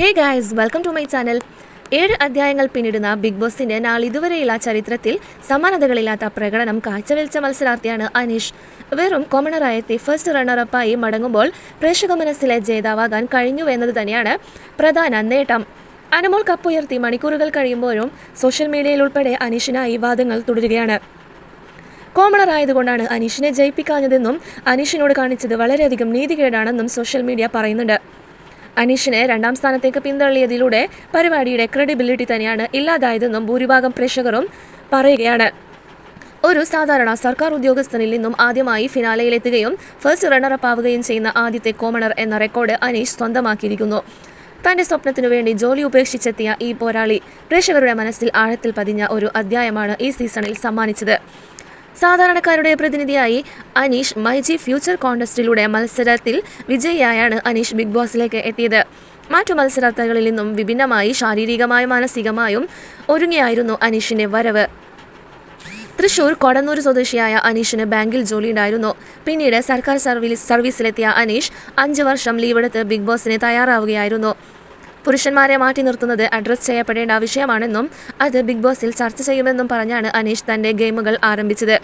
Hey guys welcome to my channel ഏഴ് അധ്യായങ്ങൾ പിന്നിടുന്ന big ബോസിന്റെ നാളിതുവരെയുള്ള ചരിത്രത്തിൽ സമാനതകളില്ലാത്ത പ്രകടനം കാഴ്ചവെച്ച മത്സരാർത്ഥിയാണ് അനീഷ്. വെറും കൊമണറായെത്തി ഫസ്റ്റ് റണ്ണറപ്പായി മടങ്ങുമ്പോൾ പ്രേക്ഷക മനസ്സിലെ ജേതാവാകാൻ കഴിഞ്ഞു എന്നത് തന്നെയാണ് പ്രധാന നേട്ടം. അനുമോൾ കപ്പുയർത്തി മണിക്കൂറുകൾ കഴിയുമ്പോഴും സോഷ്യൽ മീഡിയയിൽ ഉൾപ്പെടെ അനീഷിനായി വാദങ്ങൾ തുടരുകയാണ്. കോമണർ ആയതുകൊണ്ടാണ് അനീഷിനെ ജയിപ്പിക്കാഞ്ഞതെന്നും അനീഷിനോട് കാണിച്ചത് വളരെയധികം നീതികേടാണെന്നും സോഷ്യൽ മീഡിയ പറയുന്നുണ്ട്. അനീഷിനെ രണ്ടാം സ്ഥാനത്തേക്ക് പിന്തള്ളിയതിലൂടെ പരിപാടിയുടെ ക്രെഡിബിലിറ്റി തന്നെയാണ് ഇല്ലാതായതെന്നും ഭൂരിഭാഗം പ്രേക്ഷകരും പറയുകയാണ്. ഒരു സാധാരണ സർക്കാർ ഉദ്യോഗസ്ഥനിൽ നിന്നും ആദ്യമായി ഫിനാലയിലെത്തുകയും ഫസ്റ്റ് റണ്ണറപ്പ് ആവുകയും ചെയ്യുന്ന ആദ്യത്തെ കോമണർ എന്ന റെക്കോർഡ് അനീഷ് സ്വന്തമാക്കിയിരിക്കുന്നു. തന്റെ സ്വപ്നത്തിനു വേണ്ടി ജോലി ഉപേക്ഷിച്ചെത്തിയ ഈ പോരാളി പ്രേക്ഷകരുടെ മനസ്സിൽ ആഴത്തിൽ പതിഞ്ഞ ഒരു അധ്യായമാണ് ഈ സീസണിൽ സമ്മാനിച്ചത്. സാധാരണക്കാരുടെ പ്രതിനിധിയായി അനീഷ് മൈജി ഫ്യൂച്ചർ കോൺടെസ്റ്റിലൂടെ മത്സരത്തിൽ വിജയിയായാണ് അനീഷ് ബിഗ് ബോസിലേക്ക് എത്തിയത്. മറ്റു മത്സരാർത്ഥികളിൽ നിന്നും വിഭിന്നമായി ശാരീരികമായും മാനസികമായും ഒരുങ്ങിയായിരുന്നു അനീഷിന്റെ വരവ്. തൃശൂർ കൊടന്നൂർ സ്വദേശിയായ അനീഷിന് ബാങ്കിൽ ജോലി ഉണ്ടായിരുന്നു. പിന്നീട് സർക്കാർ സർവീസ് സർവീസിലെത്തിയ അനീഷ് അഞ്ച് വർഷം ലീവെടുത്ത് ബിഗ് ബോസിന് തയ്യാറാവുകയായിരുന്നു. പുരുഷന്മാരെ മാറ്റി നിർത്തുന്നത് അഡ്രസ് ചെയ്യപ്പെടേണ്ട വിഷയമാണെന്നും അത് ബിഗ് ബോസിൽ ചർച്ച ചെയ്യുമെന്നും പറഞ്ഞാണ് അനീഷ് തന്റെ ഗെയിമുകൾ ആരംഭിച്ചത്.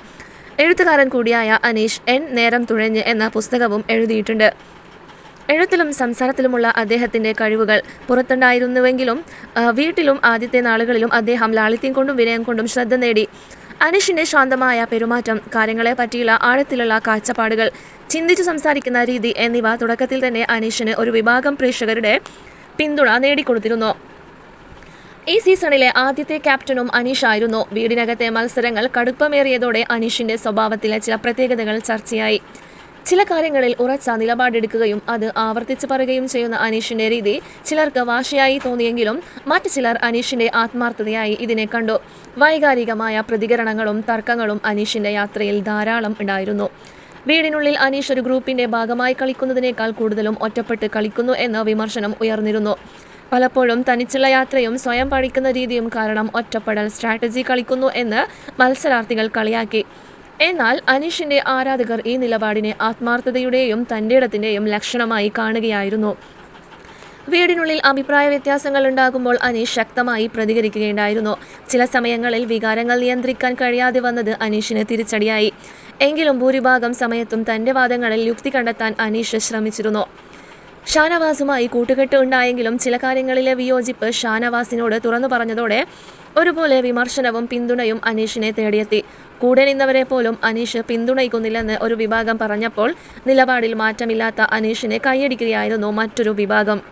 എഴുത്തുകാരൻ കൂടിയായ അനീഷ് എൻ നേരം തുഴഞ്ഞ് എന്ന പുസ്തകവും എഴുതിയിട്ടുണ്ട്. എഴുത്തിലും സംസാരത്തിലുമുള്ള അദ്ദേഹത്തിന്റെ കഴിവുകൾ പുറത്തുണ്ടായിരുന്നുവെങ്കിലും വീട്ടിലും ആദ്യത്തെ നാളുകളിലും അദ്ദേഹം ലാളിത്യം കൊണ്ടും വിനയം കൊണ്ടും ശ്രദ്ധ നേടി. അനീഷിന്റെ ശാന്തമായ പെരുമാറ്റം കാര്യങ്ങളെ പറ്റിയുള്ള ആഴത്തിലുള്ള കാഴ്ചപ്പാടുകൾ ചിന്തിച്ചു സംസാരിക്കുന്ന രീതി എന്നിവ തുടക്കത്തിൽ തന്നെ അനീഷിന് ഒരു വിഭാഗം പ്രേക്ഷകരുടെ പിന്തുണ നേടിക്കൊടുത്തിരുന്നു. ഈ സീസണിലെ ആദ്യത്തെ ക്യാപ്റ്റനും അനീഷ് ആയിരുന്നു വീടിനകത്തെ മത്സരങ്ങൾ കടുപ്പമേറിയതോടെ അനീഷിന്റെ സ്വഭാവത്തിലെ ചില പ്രത്യേകതകൾ ചർച്ചയായി. ചില കാര്യങ്ങളിൽ ഉറച്ച നിലപാടെടുക്കുകയും അത് ആവർത്തിച്ച് പറയുകയും ചെയ്യുന്ന അനീഷിന്റെ രീതി ചിലർക്ക് വാശിയായി തോന്നിയെങ്കിലും മറ്റു ചിലർ അനീഷിന്റെ ആത്മാർത്ഥതയായി ഇതിനെ കണ്ടു. വൈകാരികമായ പ്രതികരണങ്ങളും തർക്കങ്ങളും അനീഷിന്റെ യാത്രയിൽ ധാരാളം ഉണ്ടായിരുന്നു. വീടിനുള്ളിൽ അനീഷ് ഒരു ഗ്രൂപ്പിന്റെ ഭാഗമായി കളിക്കുന്നതിനേക്കാൾ കൂടുതലും ഒറ്റപ്പെട്ട് കളിക്കുന്നു എന്ന വിമർശനം ഉയർന്നിരുന്നു. പലപ്പോഴും തനിച്ചുള്ള യാത്രയും സ്വയം പഠിക്കുന്ന രീതിയും കാരണം ഒറ്റപ്പെടൽ സ്ട്രാറ്റജി കളിക്കുന്നു എന്ന് മത്സരാർത്ഥികൾ കളിയാക്കി. എന്നാൽ അനീഷിന്റെ ആരാധകർ ഈ നിലപാടിനെ ആത്മാർത്ഥതയുടെയും തന്റെ ഇടത്തിന്റെയും ലക്ഷണമായി കാണുകയായിരുന്നു. വീടിനുള്ളിൽ അഭിപ്രായ വ്യത്യാസങ്ങൾ ഉണ്ടാകുമ്പോൾ അനീഷ് ശക്തമായി പ്രതികരിക്കുകയുണ്ടായിരുന്നു. ചില സമയങ്ങളിൽ വികാരങ്ങൾ നിയന്ത്രിക്കാൻ കഴിയാതെ വന്നത് അനീഷിന് തിരിച്ചടിയായി. എങ്കിലും ഭൂരിഭാഗം സമയത്തും തന്റെ വാദങ്ങളിൽ യുക്തി കണ്ടെത്താൻ അനീഷ് ശ്രമിച്ചിരുന്നു. ഷാനവാസുമായി കൂട്ടുകെട്ട് ഉണ്ടായെങ്കിലും ചില കാര്യങ്ങളിലെ വിയോജിപ്പ് ഷാനവാസിനോട് തുറന്നു പറഞ്ഞതോടെ ഒരുപോലെ വിമർശനവും പിന്തുണയും അനീഷിനെ തേടിയെത്തി. കൂടെ നിന്നവരെ പോലും അനീഷ് പിന്തുണയ്ക്കുന്നില്ലെന്ന് ഒരു വിഭാഗം പറഞ്ഞപ്പോൾ നിലപാടിൽ മാറ്റമില്ലാത്ത അനീഷിനെ കൈയടിക്കുകയായിരുന്നു മറ്റൊരു വിഭാഗം.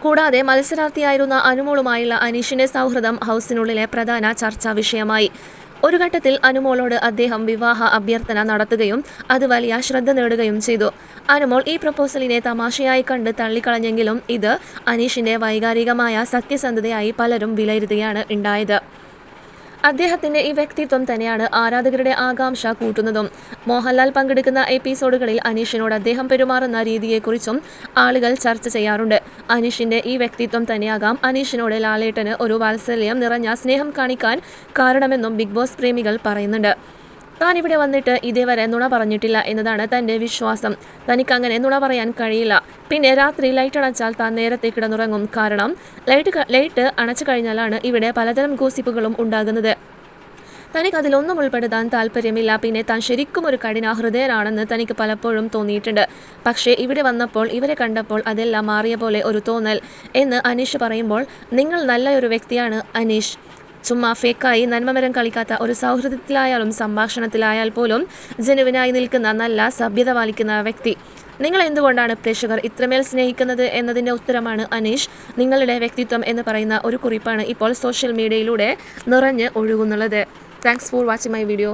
കൂടാതെ മത്സരാർത്ഥിയായിരുന്ന അനുമോളുമായുള്ള അനീഷിന്റെ സൗഹൃദം ഹൗസിനുള്ളിലെ പ്രധാന ചർച്ചാ വിഷയമായി. ഒരു ഘട്ടത്തിൽ അനുമോളോട് അദ്ദേഹം വിവാഹ അഭ്യർത്ഥന നടത്തുകയും അത് വലിയ ശ്രദ്ധ നേടുകയും ചെയ്തു. അനുമോൾ ഈ പ്രപ്പോസലിനെ തമാശയായി കണ്ട് തള്ളിക്കളഞ്ഞെങ്കിലും ഇത് അനീഷിന്റെ വൈകാരികമായ സത്യസന്ധതയായി പലരും വിലയിരുത്തുകയാണ് ഉണ്ടായത്. അദ്ദേഹത്തിന്റെ ഈ വ്യക്തിത്വം തന്നെയാണ് ആരാധകരുടെ ആകാംക്ഷ കൂട്ടുന്നതും. മോഹൻലാൽ പങ്കെടുക്കുന്ന എപ്പിസോഡുകളിൽ അനീഷിനോട് അദ്ദേഹം പെരുമാറുന്ന രീതിയെക്കുറിച്ചും ആളുകൾ ചർച്ച ചെയ്യാറുണ്ട്. അനീഷിന്റെ ഈ വ്യക്തിത്വം തന്നെയാകാം അനീഷിനോട് ലാലേട്ടന് ഒരു വാത്സല്യം നിറഞ്ഞ സ്നേഹം കാണിക്കാൻ കാരണമെന്നും ബിഗ് ബോസ് പ്രേമികൾ പറയുന്നുണ്ട്. താൻ ഇവിടെ വന്നിട്ട് ഇതേവരെ നുണ പറഞ്ഞിട്ടില്ല എന്നതാണ് തന്റെ വിശ്വാസം. തനിക്ക് അങ്ങനെ നുണ പറയാൻ കഴിയില്ല. പിന്നെ രാത്രി ലൈറ്റ് അണച്ചാൽ താൻ നേരത്തെ കിടന്നുറങ്ങും. കാരണം ലൈറ്റ് ലൈറ്റ് അണച്ചു കഴിഞ്ഞാലാണ് ഇവിടെ പലതരം ഗോസിപ്പുകളും ഉണ്ടാകുന്നത്. തനിക്ക് അതിലൊന്നും ഉൾപ്പെടുത്താൻ താല്പര്യമില്ല പിന്നെ താൻ ശരിക്കും ഒരു കഠിനാഹൃദയനാണെന്ന് തനിക്ക് പലപ്പോഴും തോന്നിയിട്ടുണ്ട്. പക്ഷേ ഇവിടെ വന്നപ്പോൾ ഇവരെ കണ്ടപ്പോൾ അതെല്ലാം മാറിയ പോലെ ഒരു തോന്നൽ എന്ന് അനീഷ് പറയുമ്പോൾ നിങ്ങൾ നല്ലൊരു വ്യക്തിയാണ് അനീഷ്. ചുമ്മാ ഫേക്കായി നന്മമരം കളിക്കാത്ത ഒരു സൗഹൃദത്തിലായാലും സംഭാഷണത്തിലായാൽ പോലും ജനുവിനായി നിൽക്കുന്ന നല്ല സഭ്യത പാലിക്കുന്ന വ്യക്തി. നിങ്ങൾ എന്തുകൊണ്ടാണ് പ്രേക്ഷകർ ഇത്രമേൽ സ്നേഹിക്കുന്നത് എന്നതിന്റെ ഉത്തരമാണ് അനീഷ്. നിങ്ങളുടെ വ്യക്തിത്വം എന്ന് പറയുന്ന ഒരു കുറിപ്പാണ് ഇപ്പോൾ സോഷ്യൽ മീഡിയയിലൂടെ നിറഞ്ഞ് ഒഴുകുന്നുള്ളത്. Thanks for watching my video.